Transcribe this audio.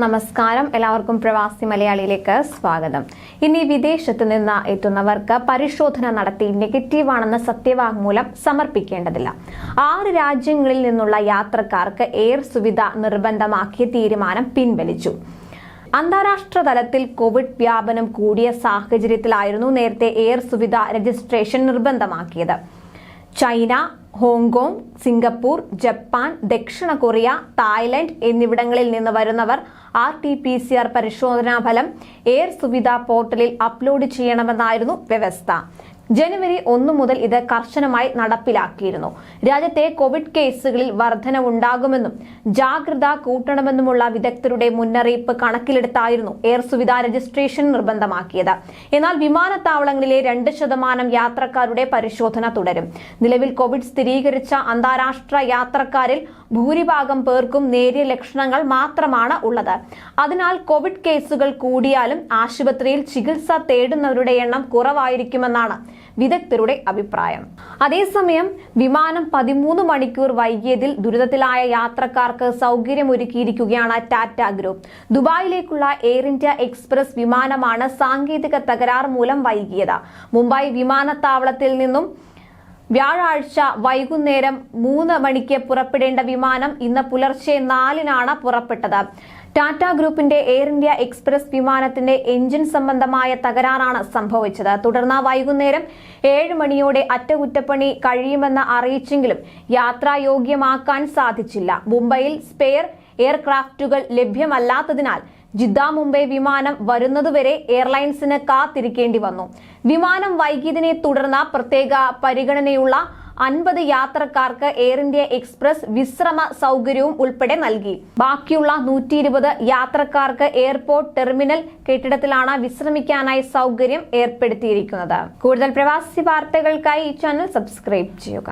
നമസ്കാരം. എല്ലാവർക്കും പ്രവാസി മലയാളിയിലേക്ക് സ്വാഗതം. ഇനി വിദേശത്ത് നിന്ന് എത്തുന്നവർക്ക് പരിശോധന നടത്തി നെഗറ്റീവാണെന്ന സത്യവാങ്മൂലം സമർപ്പിക്കേണ്ടതില്ല. ആറ് രാജ്യങ്ങളിൽ നിന്നുള്ള യാത്രക്കാർക്ക് എയർ സുവിധ നിർബന്ധമാക്കിയ തീരുമാനം പിൻവലിച്ചു. അന്താരാഷ്ട്ര തലത്തിൽ കോവിഡ് വ്യാപനം കൂടിയ സാഹചര്യത്തിലായിരുന്നു നേരത്തെ air Suvidha registration നിർബന്ധമാക്കിയത്. China Hong Kong Singapore Japan ദക്ഷിണ കൊറിയ തായ്ലൻഡ് എന്നിവിടങ്ങളിൽ നിന്ന് വരുന്നവർ R T P C R പരിശോധനാ ഫലം എയർ സുവിധ പോർട്ടലിൽ അപ്ലോഡ് ചെയ്യണമെന്നായിരുന്നു വ്യവസ്ഥ. ജനുവരി ഒന്ന് മുതൽ ഇത് കർശനമായി നടപ്പിലാക്കിയിരുന്നു. രാജ്യത്തെ കോവിഡ് കേസുകളിൽ വർധനവുണ്ടാകുമെന്നും ജാഗ്രത കൂട്ടണമെന്നുമുള്ള വിദഗ്ധരുടെ മുന്നറിയിപ്പ് കണക്കിലെടുത്തായിരുന്നു എയർ സുവിധ രജിസ്ട്രേഷൻ നിർബന്ധമാക്കിയത്. എന്നാൽ വിമാനത്താവളങ്ങളിലെ രണ്ട് ശതമാനം യാത്രക്കാരുടെ പരിശോധന തുടരും. നിലവിൽ കോവിഡ് സ്ഥിരീകരിച്ച അന്താരാഷ്ട്ര യാത്രക്കാരിൽ ഭൂരിഭാഗം പേർക്കും നേരിയ ലക്ഷണങ്ങൾ മാത്രമാണ് ഉള്ളത്. അതിനാൽ കോവിഡ് കേസുകൾ കൂടിയാലും ആശുപത്രിയിൽ ചികിത്സ തേടുന്നവരുടെ എണ്ണം കുറവായിരിക്കുമെന്നാണ് വിദഗ്ധരുടെ അഭിപ്രായം. അതേസമയം വിമാനം പതിമൂന്ന് മണിക്കൂർ വൈകിയതിൽ ദുരിതത്തിലായ യാത്രക്കാർക്ക് സൗകര്യമൊരുക്കിയിരിക്കുകയാണ് ടാറ്റ ഗ്രൂപ്പ്. ദുബായിലേക്കുള്ള എയർ ഇന്ത്യ എക്സ്പ്രസ് വിമാനമാണ് സാങ്കേതിക തകരാർ മൂലം വൈകിയത്. മുംബൈ വിമാനത്താവളത്തിൽ നിന്നും വ്യാഴാഴ്ച വൈകുന്നേരം മൂന്ന് മണിക്ക് പുറപ്പെടേണ്ട വിമാനം ഇന്ന് പുലർച്ചെ നാലിനാണ് പുറപ്പെട്ടത്. ടാറ്റ ഗ്രൂപ്പിന്റെ എയർ ഇന്ത്യ എക്സ്പ്രസ് വിമാനത്തിന്റെ എഞ്ചിൻ സംബന്ധമായ തകരാറാണ് സംഭവിച്ചത്. തുടർന്ന് വൈകുന്നേരം ഏഴ് മണിയോടെ അറ്റകുറ്റപ്പണി കഴിയുമെന്ന് അറിയിച്ചെങ്കിലും യാത്രായോഗ്യമാക്കാൻ സാധിച്ചില്ല. മുംബൈയിൽ സ്പെയർ എയർക്രാഫ്റ്റുകൾ ലഭ്യമല്ലാത്തതിനാൽ ജിദ്ദ മുംബൈ വിമാനം വരുന്നതുവരെ എയർലൈൻസിന് കാത്തിരിക്കേണ്ടി വന്നു. വിമാനം വൈകിയതിനെ തുടർന്ന് പ്രത്യേക പരിഗണനയുള്ള അൻപത് യാത്രക്കാർക്ക് എയർ ഇന്ത്യ എക്സ്പ്രസ് വിശ്രമ സൗകര്യവും ഉൾപ്പെടെ നൽകി. ബാക്കിയുള്ള നൂറ്റി ഇരുപത് യാത്രക്കാർക്ക് എയർപോർട്ട് ടെർമിനൽ കെട്ടിടത്തിലാണ് വിശ്രമിക്കാനായി സൗകര്യം ഏർപ്പെടുത്തിയിരിക്കുന്നത്. കൂടുതൽ പ്രവാസി വാർത്തകൾക്കായി ഈ ചാനൽ സബ്സ്ക്രൈബ് ചെയ്യുക.